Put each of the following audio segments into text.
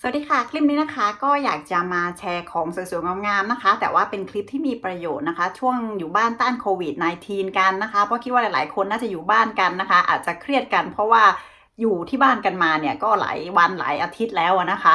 สวัสดีค่ะ คลิปนี้นะคะก็อยากจะมาแชร์ของสวยๆงามๆนะคะ แต่ว่าเป็นคลิปที่มีประโยชน์นะคะ ช่วงอยู่บ้านต้านโควิด -19 กันนะคะ เพราะคิดว่าหลายๆ คนน่าจะอยู่บ้านกันนะคะ อาจจะเครียดกันเพราะว่าอยู่ที่บ้านกันมาเนี่ยก็หลายวันหลายอาทิตย์แล้วนะคะ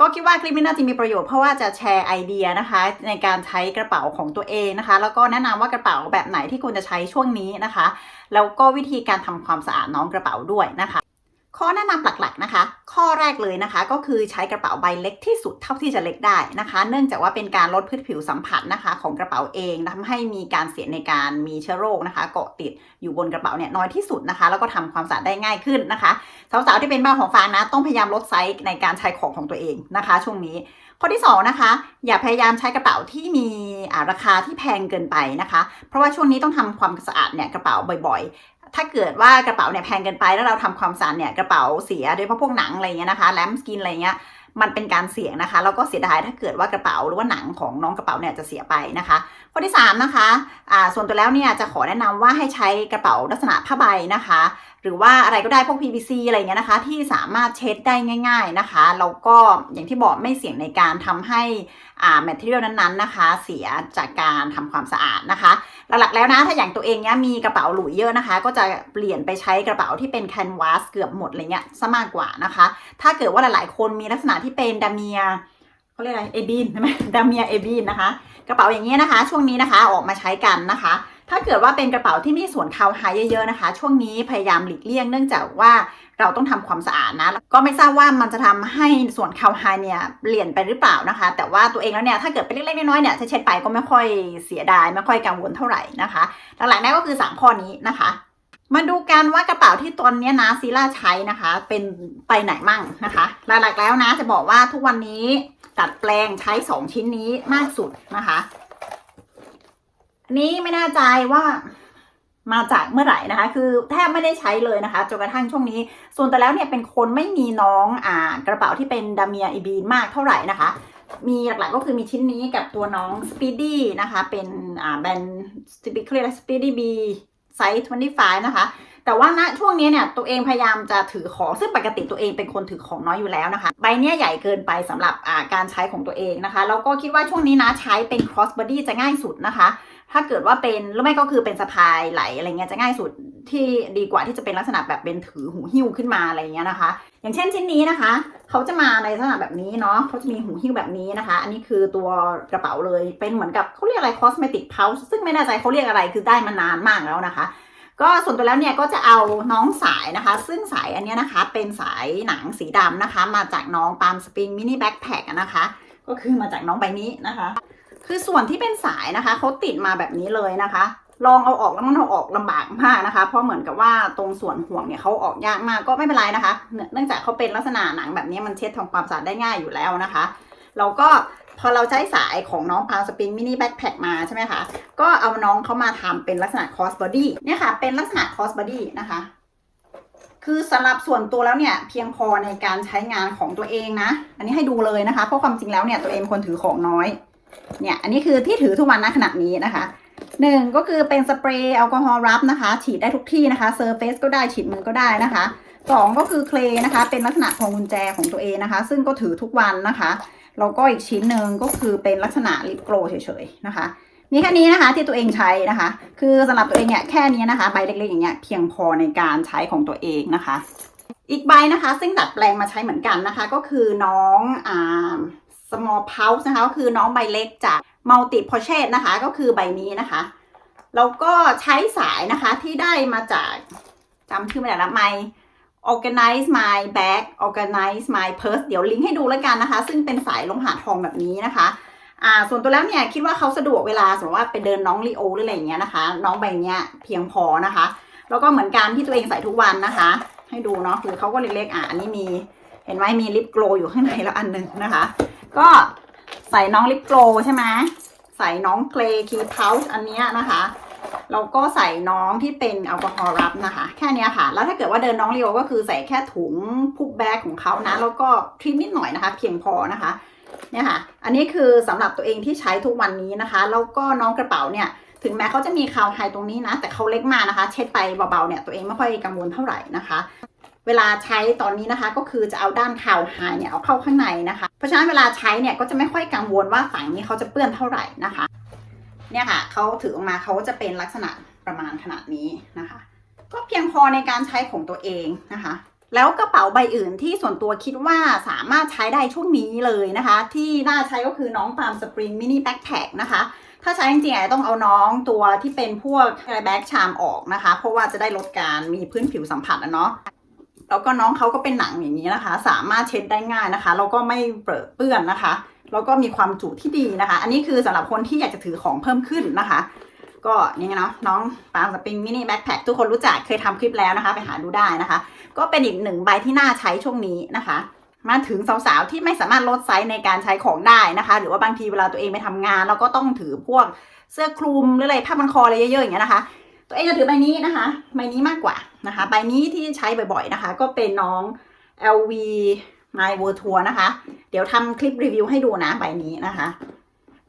ก็คิดว่าคลิปนี้น่าจะมีประโยชน์เพราะว่าจะแชร์ไอเดียนะคะ ในการใช้กระเป๋าของตัวเองนะคะ แล้วก็แนะนำว่ากระเป๋าแบบไหนที่ควรจะใช้ช่วงนี้นะคะ แล้วก็วิธีการทำความสะอาดน้องกระเป๋าด้วยนะคะ ข้อแนะนำหลักๆนะคะ ข้อแรกเลยนะคะ ก็คือใช้กระเป๋าใบเล็กที่สุดเท่าที่จะเล็กได้นะคะ เนื่องจากว่าเป็นการลดพื้นผิวสัมผัสนะคะ ของกระเป๋าเองทำให้มีการเสียในการมีเชื้อโรคนะคะ เกาะติดอยู่บนกระเป๋าเนี่ยน้อยที่สุดนะคะ แล้วก็ทำความสะอาดได้ง่ายขึ้นนะคะสาวๆที่เป็นบ้าของฟางนะ ต้องพยายามลดไซส์ในการใช้ของของตัวเองนะคะ ช่วงนี้ข้อที่สองนะคะอย่าพยายามใช้กระเป๋าที่มีราคาที่แพงเกินไปนะคะ เพราะว่าช่วงนี้ต้องทำความสะอาดเนี่ยกระเป๋าบ่อยๆ ถ้าเกิดว่ากระเป๋าเนี่ยแพงเกินไปแล้วเราทำความสะอาดเนี่ยกระเป๋าเสียโดยเฉพาะพวกหนังอะไรเงี้ยนะคะแลมสกินอะไรเงี้ยมันเป็นการเสี่ยงนะคะแล้วก็เสียดายถ้าเกิดว่ากระเป๋าหรือว่าหนังของน้องกระเป๋าเนี่ยจะเสียไปนะคะข้อที่3นะคะอ่าส่วนตัวแล้วเนี่ยจะขอแนะนำว่าให้ใช้กระเป๋าลักษณะผ้าใบนะคะ หรือว่าอะไรก็ได้พวก PVC อะไรเงี้ยนะคะ ที่สามารถเช็ดได้ง่าย ๆนะคะแล้วก็อย่างที่บอกไม่เสี่ยงในการทำให้อ่าแมทเทียลนั้นๆนะคะ เสียจากการทำความสะอาดนะคะหลักๆแล้วนะถ้าอย่างตัวเองเนี้ยมีกระเป๋าหลุยเยอะนะคะ ก็จะเปลี่ยนไปใช้กระเป๋าที่เป็นแคนวาสเกือบหมดอะไรเงี้ยซะมากกว่านะคะ ถ้าเกิดว่าหลายๆคนมีลักษณะที่เป็นดามียเขาเรียกอะไรเอบีนใช่ไหมดามียเอบีนนะคะ กระเป๋าอย่างเงี้ยนะคะ ช่วงนี้นะคะออกมาใช้กันนะคะ ถ้าเกิดว่าเป็นกระเป๋าที่มีส่วนคาวไฮเยอะๆนะคะ ช่วงนี้พยายามหลีกเลี่ยงเนื่องจากว่าเราต้องทำความสะอาดนะ ก็ไม่ทราบว่ามันจะทำให้ส่วนคาวไฮเนี่ยเปลี่ยนไปหรือเปล่านะคะ แต่ว่าตัวเองแล้วเนี่ยถ้าเกิดเป็นเล็กๆน้อยๆเนี่ยเช็ดไปก็ไม่ค่อยเสียดายไม่ค่อยกังวลเท่าไหร่นะคะ หลักๆนั่นก็คือสามข้อนี้นะคะมาดูกันว่ากระเป๋าที่ตอนนี้นะซีล่าใช้นะคะ เป็นไปไหนมั่งนะคะ หลักๆแล้วนะจะบอกว่าทุกวันนี้ดัดแปลงใช้สองชิ้นนี้มากสุดนะคะ อันนี้ไม่แน่ใจว่ามาจากเมื่อไหร่นะคะ คือแทบไม่ได้ใช้เลยนะคะจนกระทั่งช่วงนี้ ส่วนแต่แล้วเนี่ยเป็นคนไม่มีน้องอ่ากระเป๋าที่เป็นดาเมียอีบีนมากเท่าไหร่นะคะ มีหลักๆก็คือมีชิ้นนี้กับตัวน้อง Speedy นะคะ เป็นอ่าแบรนด์สปีดเขาเรียกอะไร Speedy B ไซส์25 นะคะ แต่ว่าณช่วงนี้เนี่ยตัวเองพยายามจะถือของ ซึ่งปกติตัวเองเป็นคนถือของน้อยอยู่แล้วนะคะ ใบเนี้ยใหญ่เกินไปสำหรับการใช้ของตัวเองนะคะ แล้วก็คิดว่าช่วงนี้นะใช้เป็น cross body จะง่ายสุดนะคะ ถ้าเกิดว่าเป็นหรือไม่ก็คือเป็นสะพายไหลอะไรเงี้ยจะง่ายสุดที่ดีกว่าที่จะเป็นลักษณะแบบเป็นถือหูหิ้วขึ้นมาอะไรเงี้ยนะคะ อย่างเช่นชิ้นนี้นะคะ เขาจะมาในลักษณะแบบนี้เนาะเขาจะมีหูหิ้วแบบนี้นะคะ อันนี้คือตัวกระเป๋าเลยเป็นเหมือนกับเขาเรียกอะไร cosmetic pouch ซึ่งไม่แน่ใจเขาเรียกอะไรคือได้มานานมากแล้วนะคะก็ส่วนตัวแล้วเนี่ยก็จะเอาน้องสายนะคะ ซึ่งสายอันเนี้ยนะคะเป็นสายหนังสีดำนะคะ มาจากน้องปามสปริงมินิแบ็คแพคนะคะ ก็คือมาจากน้องใบนี้นะคะ คือส่วนที่เป็นสายนะคะเขาติดมาแบบนี้เลยนะคะ ลองเอาออกแล้วมันเอาออกลำบากมากนะคะ เพราะเหมือนกับว่าตรงส่วนห่วงเนี่ยเขาออกยากมากก็ไม่เป็นไรนะคะ เนื่องจากเขาเป็นลักษณะหนังแบบนี้มันเช็ดทำความสะอาดได้ง่ายอยู่แล้วนะคะ เราก็พอเราใช้สายของน้องพาวสปริงมินิแบ็คแพคมาใช่ไหมคะ ก็เอาน้องเขามาทำเป็นลักษณะคอสบอดี้เนี่ยค่ะ เป็นลักษณะคอสบอดี้นะคะ คือสำหรับส่วนตัวแล้วเนี่ย เพียงพอในการใช้งานของตัวเองนะ อันนี้ให้ดูเลยนะคะ เพราะความจริงแล้วเนี่ยตัวเองคนถือของน้อย เนี่ยอันนี้คือที่ถือทุกวันนะขนาดนี้นะคะหนึ่งก็คือเป็นสเปรย์แอลกอฮอล์รับนะคะ ฉีดได้ทุกที่นะคะเซอร์เฟซก็ได้ฉีดมือก็ได้นะคะสองก็คือเคลนะคะ เป็นลักษณะพวงกุญแจของตัวเองนะคะ ซึ่งก็ถือทุกวันนะคะแล้วก็อีกชิ้นหนึ่งก็คือเป็นลักษณะลิปโกลเฉยๆนะคะมีแค่นี้นะคะที่ตัวเองใช้นะคะ คือสำหรับตัวเองเนี่ยแค่นี้นะคะ ใบเล็กๆอย่างเงี้ยเพียงพอในการใช้ของตัวเองนะคะ อีกใบนะคะ ซึ่งดัดแปลงมาใช้เหมือนกันนะคะ ก็คือน้องอ่า small pouch นะคะก็คือน้องใบเล็กจาก multi pochet นะคะ ก็คือใบนี้นะคะแล้วก็ใช้สายนะคะที่ได้มาจากจำชื่อไม่ได้ละ my organize my bag organize my purse เดี๋ยวลิงก์ให้ดูแล้วกันนะคะ ซึ่งเป็นสายลงหาทองแบบนี้นะคะ อ่า ส่วนตัวแล้วเนี่ยคิดว่าเขาสะดวกเวลาสมมติว่าไปเดินน้องลีโอหรืออะไรอย่างเงี้ยนะคะ น้องใบเนี้ยเพียงพอนะคะ แล้วก็เหมือนกันที่ตัวเองใส่ทุกวันนะคะ ให้ดูเนาะคือเขาก็เล็กๆอะอันนี้มีเห็นไหมมีลิปโกลอยู่ข้างในแล้วอันหนึ่งนะคะ ก็ใส่น้องลิปโกลใช่ไหมใส่น้องเกรคีพาวช์อันเนี้ยนะคะแล้วก็ใส่น้องที่เป็นแอลกอฮอล์รับนะคะ แค่นี้ค่ะ แล้วถ้าเกิดว่าเดินน้องเรียวก็คือใส่แค่ถุงพุกแบกของเขานะ แล้วก็ทริมนิดหน่อยนะคะ เพียงพอนะคะเนี่ยค่ะ อันนี้คือสำหรับตัวเองที่ใช้ทุกวันนี้นะคะ แล้วก็น้องกระเป๋าเนี่ย ถึงแม้เขาจะมีคาวไฮตรงนี้นะ แต่เขาเล็กมากนะคะ เช็ดไปเบาๆเนี่ยตัวเองไม่ค่อยกังวลเท่าไหร่นะคะ เวลาใช้ตอนนี้นะคะก็คือจะเอาด้านข่าวหายเนี่ยเอาเข้าข้างในนะคะ เพราะฉะนั้นเวลาใช้เนี่ยก็จะไม่ค่อยกังวลว่าฝั่งนี้เขาจะเปื้อนเท่าไหร่นะคะ เนี่ยค่ะเขาถือออกมาเขาจะเป็นลักษณะประมาณขนาดนี้นะคะ ก็เพียงพอในการใช้ของตัวเองนะคะ แล้วกระเป๋าใบอื่นที่ส่วนตัวคิดว่าสามารถใช้ได้ช่วงนี้เลยนะคะ ที่น่าใช้ก็คือน้องปาล์มสปริงมินิแบ็คแพคนะคะถ้าใช้จริงๆอาจจะต้องเอาน้องตัวที่เป็นพวกแบ็กชามออกนะคะ เพราะว่าจะได้ลดการมีพื้นผิวสัมผัสนะเนาะ แล้วก็น้องเขาก็เป็นหนังอย่างนี้นะคะ สามารถเช็ดได้ง่ายนะคะแล้วก็ไม่เปื้อนนะคะ แล้วก็มีความจุที่ดีนะคะ อันนี้คือสำหรับคนที่อยากจะถือของเพิ่มขึ้นนะคะ ก็นี่ไงเนาะน้องปาล์มสปริงมินิแบ็คแพคทุกคนรู้จักเคยทำคลิปแล้วนะคะ ไปหาดูได้นะคะ ก็เป็นอีกหนึ่งใบที่น่าใช้ช่วงนี้นะคะ มาถึงสาวๆที่ไม่สามารถลดไซส์ในการใช้ของได้นะคะ หรือว่าบางทีเวลาตัวเองไปทำงานแล้วก็ต้องถือพวกเสื้อคลุมหรืออะไรผ้าพันคออะไรเยอะๆอย่างเงี้ยนะคะ ตัวเองจะถือใบนี้นะคะ ใบนี้มากกว่านะคะ ใบนี้ที่ใช้บ่อยๆนะคะ ก็เป็นน้อง LV My World Tour นะคะ เดี๋ยวทำคลิปรีวิวให้ดูนะใบนี้นะคะ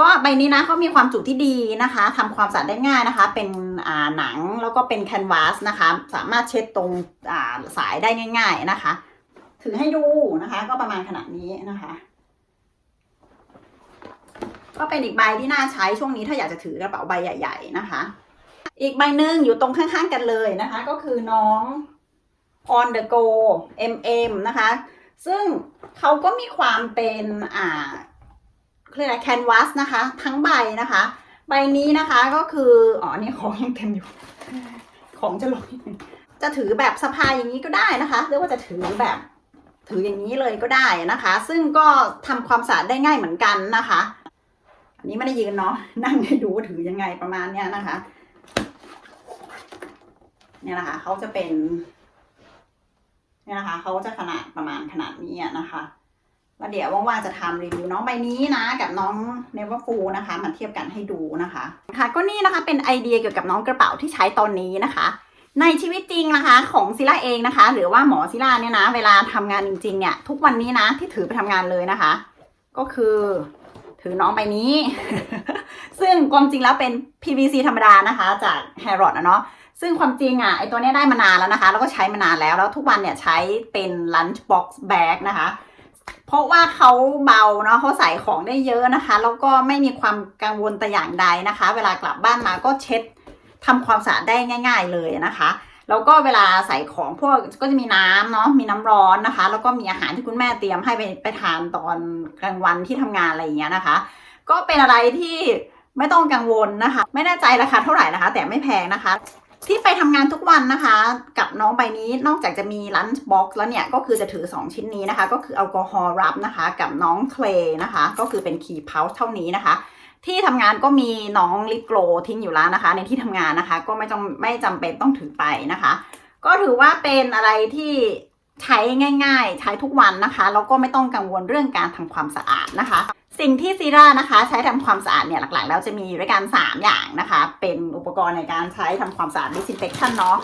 ก็ใบนี้นะเขามีความจุที่ดีนะคะทำความสะอาดได้ง่ายนะคะ เป็นอ่าหนังแล้วก็เป็นแคนวาสนะคะ สามารถเช็ดตรงอ่าสายได้ง่าย ๆนะคะ ถือให้ดูนะคะ ก็ประมาณขนาดนี้นะคะก็เป็นอีกใบที่น่าใช้ช่วงนี้ถ้าอยากจะถือกระเป๋าใบใหญ่ ๆ นะคะ อีกใบหนึ่งอยู่ตรงข้างๆกันเลยนะคะ ก็คือน้อง on the go mm นะคะ ซึ่งเขาก็มีความเป็นอ่าเรียกอะไรแคนวาสนะคะ ทั้งใบนะคะ ใบนี้นะคะก็คือ อ๋อ นี่ของยังเต็มอยู่ ของจะลงจะถือแบบสะพายอย่างนี้ก็ได้นะคะหรือว่าจะถือแบบถืออย่างนี้เลยก็ได้นะคะ ซึ่งก็ทำความสะอาดได้ง่ายเหมือนกันนะคะ อันนี้ไม่ได้ยืนเนาะนั่งให้ดูว่าถือยังไงประมาณเนี้ยนะคะ เนี่ยนะคะเขาจะเป็นเนี่ยนะคะเขาจะขนาดประมาณขนาดนี้อะนะคะแล้วเดี๋ยวว่างๆจะทำรีวิวน้องใบนี้นะกับน้องเนเวอร์ฟูนะคะมาเทียบกันให้ดูนะคะค่ะก็นี่นะคะเป็นไอเดียเกี่ยวกับน้องกระเป๋าที่ใช้ตอนนี้นะคะ ในชีวิตจริงนะคะของซิล่าเองนะคะ หรือว่าหมอซิล่าเนี่ยนะเวลาทำงานจริงๆเนี่ยทุกวันนี้นะที่ถือไปทำงานเลยนะคะ ก็คือถือน้องใบนี้ ซึ่งความจริงแล้วเป็น PVC ธรรมดานะคะ จาก Harrods อะเนาะ ซึ่งความจริงอะไอตัวนี้ได้มานานแล้วนะคะ แล้วก็ใช้มานานแล้ว แล้วทุกวันเนี่ยใช้เป็น lunch box bag นะคะ เพราะว่าเขาเบาเนาะเขาใส่ของได้เยอะนะคะ แล้วก็ไม่มีความกังวลแต่อย่างใดนะคะ เวลากลับบ้านมาก็เช็ดทำความสะอาดได้ง่าย ๆเลยนะคะแล้วก็เวลาใส่ของพวกก็จะมีน้ำเนาะมีน้ำร้อนนะคะ แล้วก็มีอาหารที่คุณแม่เตรียมให้ไปไปทานตอนกลางวันที่ทำงานอะไรอย่างเงี้ยนะคะ ก็เป็นอะไรที่ไม่ต้องกังวลนะคะ ไม่แน่ใจราคาเท่าไหร่นะคะ แต่ไม่แพงนะคะ ที่ไปทำงานทุกวันนะคะ กับน้องใบนี้นอกจากจะมีลันช์บ็อกซ์แล้วเนี่ย ก็คือจะถือ 2 ชิ้นนี้นะคะ ก็คือแอลกอฮอล์รับนะคะ กับน้องเคลนะคะ ก็คือเป็นคีย์เพาส์เท่านี้นะคะ ที่ทำงานก็มีน้องลิปโกลทิ้งอยู่แล้วนะคะ ในที่ทำงานนะคะ ก็ไม่ต้องไม่จำเป็นต้องถือไปนะคะ ก็ถือว่าเป็นอะไรที่ใช้ง่าย ๆ ใช้ทุกวันนะคะแล้วก็ไม่ต้องกังวลเรื่องการทำความสะอาดนะคะ สิ่งที่ซีรานะคะ ใช้ทำความสะอาดเนี่ยหลักๆ แล้วจะมีด้วยกัน 3 อย่างนะคะ เป็นอุปกรณ์ในการใช้ทำความสะอาด disinfection เนาะ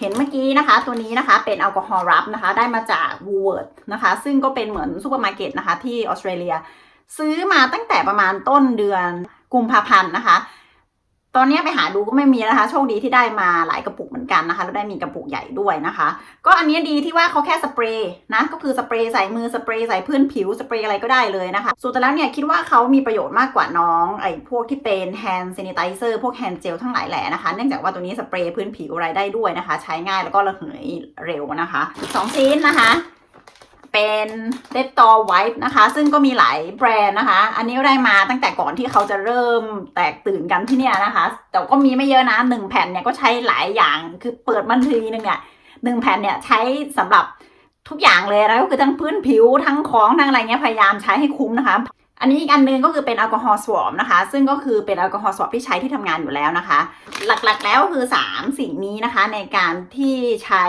เห็นเมื่อกี้นะคะ ตัวนี้นะคะเป็นแอลกอฮอล์รับนะคะ ได้มาจาก w o o l w o r t h นะคะ ซึ่งก็เป็นเหมือนซูเปอร์มาร์เก็ตนะคะที่ออสเตรเลีย ซื้อมาตั้งแต่ประมาณต้นเดือนกุมภาพันธ์นะคะ ตอนนี้ไปหาดูก็ไม่มีนะคะโชคดีที่ได้มาหลายกระปุกเหมือนกันนะคะแล้วได้มีกระปุกใหญ่ด้วยนะคะ ก็อันนี้ดีที่ว่าเขาแค่สเปรย์นะก็คือสเปรย์ใส่มือสเปรย์ใส่พื้นผิวสเปรย์อะไรก็ได้เลยนะคะส่วนแต่แล้วเนี่ยคิดว่าเขามีประโยชน์มากกว่าน้องไอ้พวกที่เป็นแฮนด์เซนิไ i เซอร์พวกแฮนด์เจลทั้งหลายแหล่นะคะ เนื่องจากว่าตัวนี้สเปรย์พื้นผิวอะไรได้ด้วยนะคะ ใช้ง่ายแล้วก็ระเหยเร็วนะคะสองชิ้นนะคะ เป็นเ e ต t อไว p ์นะคะ ซึ่งก็มีหลายแบรนด์นะคะ อันนี้ได้มาตั้งแต่ก่อนที่เขาจะเริ่มแตกตื่นกันที่เนี่ยนะคะ แต่ก็มีไม่เยอะนะหนึ่งแผ่นเนี่ยก็ใช้หลายอย่างคือเปิดมันทีนึงเนี่ยหนึ่งแผ่นเนี่ยใช้สำหรับทุกอย่างเลยนะก็คือทั้งพื้นผิวทั้งของทั้งอะไรเงี้ยพยายามใช้ให้คุ้มนะคะ อันนี้อีกอันหนึงก็คือเป็นแอลกอฮอล์สวอมนะคะ ซึ่งก็คือเป็นแอลกอฮอล์สวอมที่ใช้ที่ทำงานอยู่แล้วนะคะ หลักๆแล้วก็คือ 3 สิ่งนี้นะคะในการที่ใช้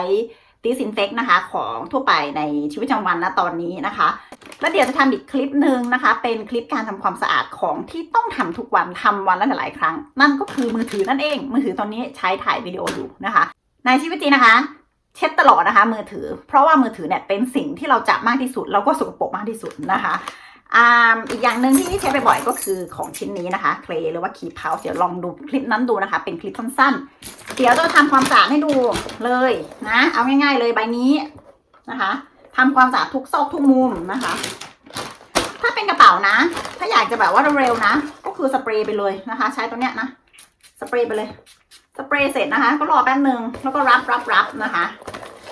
ดิสินเฟกนะคะของทั่วไปในชีวิตประจำวันนะตอนนี้นะคะ แล้วเดี๋ยวจะทำอีกคลิปหนึ่งนะคะ เป็นคลิปการทำความสะอาดของที่ต้องทำทุกวันทำวันละหลายครั้ง นั่นก็คือมือถือนั่นเอง มือถือตอนนี้ใช้ถ่ายวิดีโออยู่นะคะ ในชีวิตจริงนะคะเช็ดตลอดนะคะมือถือ เพราะว่ามือถือเนี่ยเป็นสิ่งที่เราจับมากที่สุด เราก็สกปรกมากที่สุดนะคะ อีกอย่างหนึ่งที่ใช้บ่อยๆก็คือของชิ้นนี้นะคะเคลหรือว่าคีเพาเดี๋ยวลองดูคลิปนั้นดูนะคะ เป็นคลิปสั้นๆ เดี๋ยวจะทำความสะอาดให้ดูเลยนะ เอาง่าย ๆ เลยใบนี้นะคะทำความสะอาดทุกซอกทุกมุมนะคะ ถ้าเป็นกระเป๋านะ ถ้าอยากจะแบบว่าเร็วๆนะ ก็คือสเปรย์ไปเลยนะคะ ใช้ตัวเนี้ยนะสเปรย์ไปเลยสเปรย์เสร็จนะคะ ก็รอแป๊บหนึ่งแล้วก็รับรับรับนะคะ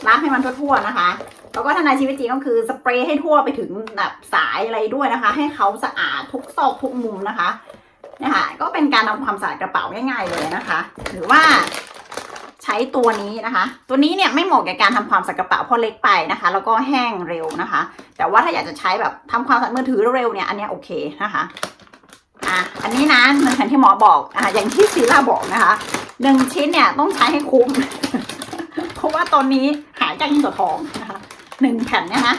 รับให้มันทั่วๆนะคะ แล้วก็ถ้านชีวิตจริงก็คือสเปรย์ให้ทั่วไปถึงแบบสายอะไรด้วยนะคะ ให้เขาสะอาดทุกซอกทุกมุมนะคะเนี่ยค่ะก็เป็นการทำความสะอาดกระเป๋าง่ายๆเลยนะคะ หรือว่าใช้ตัวนี้นะคะ ตัวนี้เนี่ยไม่เหมาะกับการทำความสะอาดกระเป๋าเพราะเล็กไปนะคะ แล้วก็แห้งเร็วนะคะ แต่ว่าถ้าอยากจะใช้แบบทำความสะอาดมือถือเร็วเนี่ยอันนี้โอเคนะคะอะอันนี้นะอย่างที่หมอบอกอะอย่างที่ซีล่าบอกนะคะหนึ่งชิ้นเนี่ยต้องใช้ให้คุ้ม เพราะว่าตอนนี้หายากยิ่งกว่าทองนะคะ หนึ่งแผ่นเนี่ยนะ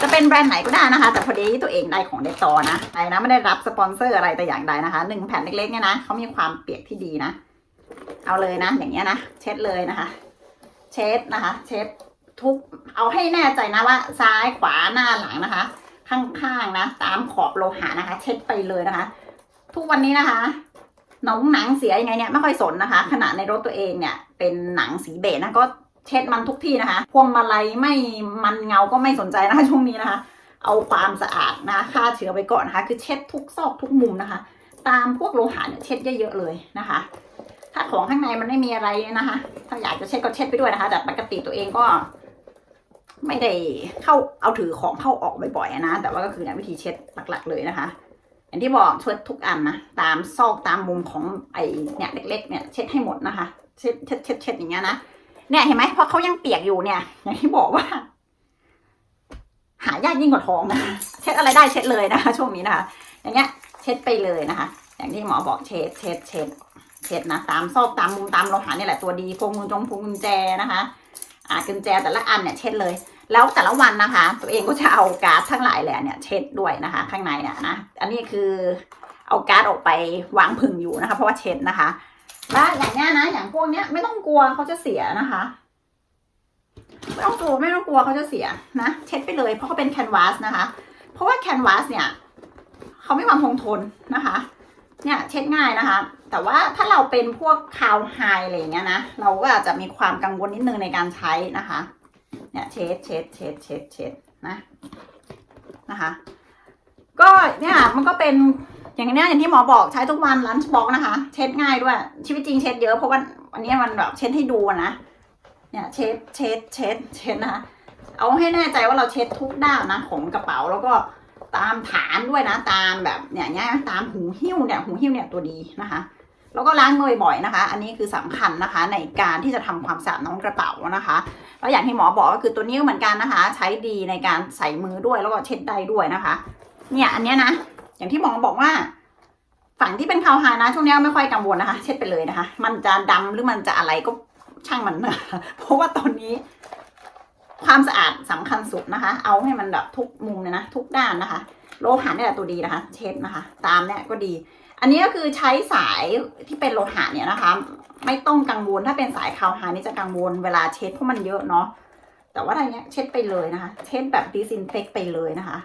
จะเป็นแบรนด์ไหนก็ได้นะคะ แต่พอดีตัวเองได้ของเดตอนะไอ้นะไม่ได้รับสปอนเซอร์อะไรแต่อย่างใดนะคะหนึ่งแผ่นเล็กๆเนี่ยนะเขามีความเปียกที่ดีนะ เอาเลยนะ อย่างเงี้ยนะเช็ดเลยนะคะ เช็ดนะคะ เช็ดทุกเอาให้แน่ใจนะว่า ซ้ายขวาหน้าหลังนะคะ ข้างๆนะ ตามขอบโลหะนะคะ เช็ดไปเลยนะคะ ทุกวันนี้นะคะหนังหนังเสียยังไงเนี่ยไม่ค่อยสนนะคะ ขณะในรถตัวเองเนี่ย เป็นหนังสีเบจนะก็ เช็ดมันทุกที่นะคะ พวงมาลัยไม่มันเงาก็ไม่สนใจนะคะช่วงนี้นะคะ เอาความสะอาดนะฆ่าเชื้อไปก่อนนะคะ คือเช็ดทุกซอกทุกมุมนะคะ ตามพวกโลหะเนี่ยเช็ดเยอะๆเลยนะคะ ถ้าของข้างในมันไม่มีอะไรนะคะ ถ้าอยากจะเช็ดก็เช็ดไปด้วยนะคะ แต่ปกติตัวเองก็ ไม่ได้เข้าเอาถือของเข้าออกบ่อยๆนะ แต่ว่าก็คือเนี่ยวิธีเช็ดหลักๆเลยนะคะอย่างที่บอกเช็ดทุกอันนะตามซอกตามมุมของไอเนี่ยเล็ก ๆ เนี่ยเช็ดให้หมดนะคะ เช็ดเช็ดเช็ดเช็ดอย่างเงี้ยนะ เนี่ยเห็นไหมเพราะเขายังเปียกอยู่เนี่ย อย่างที่บอกว่า หายากยิ่งกว่าทองนะเช็ดอะไรได้เช็ดเลยนะคะช่วงนี้นะคะอย่างเงี้ย เช็ดไปเลยนะคะ อย่างที่หมอบอกเช็ดเช็ดเช็ดเช็ดนะตามซอกตามมุมตามโลหะนี่แหละตัวดีพวงกุญจงพวงกุญแจนะคะอ่ากุญแจแต่ละอันเนี่ยเช็ดเลย แล้วแต่ละวันนะคะ ตัวเองก็จะเอาการ์ดทั้งหลายแหละเนี่ยเช็ดด้วยนะคะ ข้างในเนี่ยนะอันนี้คือเอาการ์ดออกไปวางพึ่งอยู่นะคะ เพราะว่าเช็ดนะคะ แล้วอย่างเนี้ยนะ อย่างพวกเนี้ยไม่ต้องกลัวเขาจะเสียนะคะไม่ต้องกลัวไม่ต้องกลัวเขาจะเสียนะเช็ดไปเลยเพราะเขาเป็นแคนวาสนะคะ เพราะว่าแคนวาสเนี่ยเขาไม่ความคงทนนะคะ เนี่ยเช็ดง่ายนะคะ แต่ว่าถ้าเราเป็นพวกคาวไฮอะไรอย่างเงี้ยนะเราก็อาจจะมีความกังวลนิดนึงในการใช้นะคะ เนี่ยเช็ดเช็ดเช็ดเช็ดเช็ดนะนะคะ ก็เนี่ยมันก็เป็น อย่างเนี้ยอย่างที่หมอบอกใช้ทุกวันลันช์บ็อกนะคะ เช็ดง่ายด้วย ชีวิตจริงเช็ดเยอะเพราะว่าวันนี้มันแบบเช็ดให้ดูนะเนี่ยเช็ดเช็ดเช็ดเช็ดนะคะเอาให้แน่ใจว่าเราเช็ดทุกด้านนะของกระเป๋าแล้วก็ตามฐานด้วยนะตามแบบเนี่ยเนี่ยตามหูหิ้วเนี่ยหูหิ้วเนี่ยตัวดีนะคะ แล้วก็ล้างมือบ่อยนะคะ อันนี้คือสำคัญนะคะ ในการที่จะทำความสะอาดน้องกระเป๋านะคะแล้วอย่างที่หมอบอกก็คือตัวนี้ก็เหมือนกันนะคะ ใช้ดีในการใส่มือด้วยแล้วก็เช็ดได้ด้วยนะคะ เนี่ยอันเนี้ยนะ อย่างที่หมอบอกว่า ฝั่งที่เป็นคาวไฮนะช่วงนี้ไม่ค่อยกังวลนะคะ เช็ดไปเลยนะคะ มันจะดำหรือมันจะอะไรก็ช่างมันนะเพราะว่าตอนนี้ ความสะอาดสำคัญสุดนะคะ เอาให้มันแบบทุกมุมเลยนะทุกด้านนะคะ โลหะนี่แหละตัวดีนะคะ เช็ดนะคะ ตามเนี่ยก็ดี อันนี้ก็คือใช้สายที่เป็นโลหะเนี่ยนะคะ ไม่ต้องกังวลถ้าเป็นสายคาวไฮนี่จะกังวลเวลาเช็ดเพราะมันเยอะเนาะแต่ว่าอะไรเนี้ยเช็ดไปเลยนะคะ เช็ดแบบดิสอินเฟกไปเลยนะคะ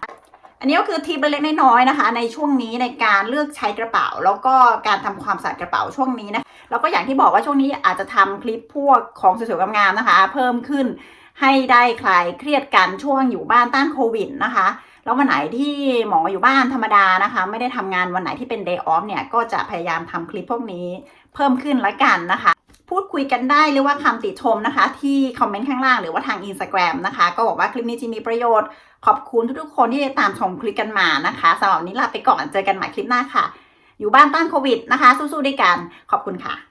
อันนี้ก็คือทิปเล็กๆน้อยๆนะคะ ในช่วงนี้ในการเลือกใช้กระเป๋า แล้วก็การทำความสะอาดกระเป๋าช่วงนี้นะแล้วก็อย่างที่บอกว่าช่วงนี้อาจจะทำคลิปพวกของสวยๆงามๆนะคะ เพิ่มขึ้นให้ได้คลายเครียดกันช่วงอยู่บ้านต้านโควิดนะคะแล้ววันไหนที่หมออยู่บ้านธรรมดานะคะ ไม่ได้ทำงานวันไหนที่เป็น day off เนี่ยก็จะพยายามทำคลิปพวกนี้เพิ่มขึ้นละกันนะคะ พูดคุยกันได้หรือว่าคำติชมนะคะ ที่คอมเมนต์ข้างล่างหรือว่าทาง Instagram นะคะ ก็บอกว่าคลิปนี้จะมีประโยชน์ ขอบคุณทุกๆคนที่ตามชมคลิปกันมานะคะสำหรับนี้ลาไปก่อนเจอกันใหม่คลิปหน้าค่ะ อยู่บ้านต้านโควิดนะคะ สู้ๆด้วยกันขอบคุณค่ะ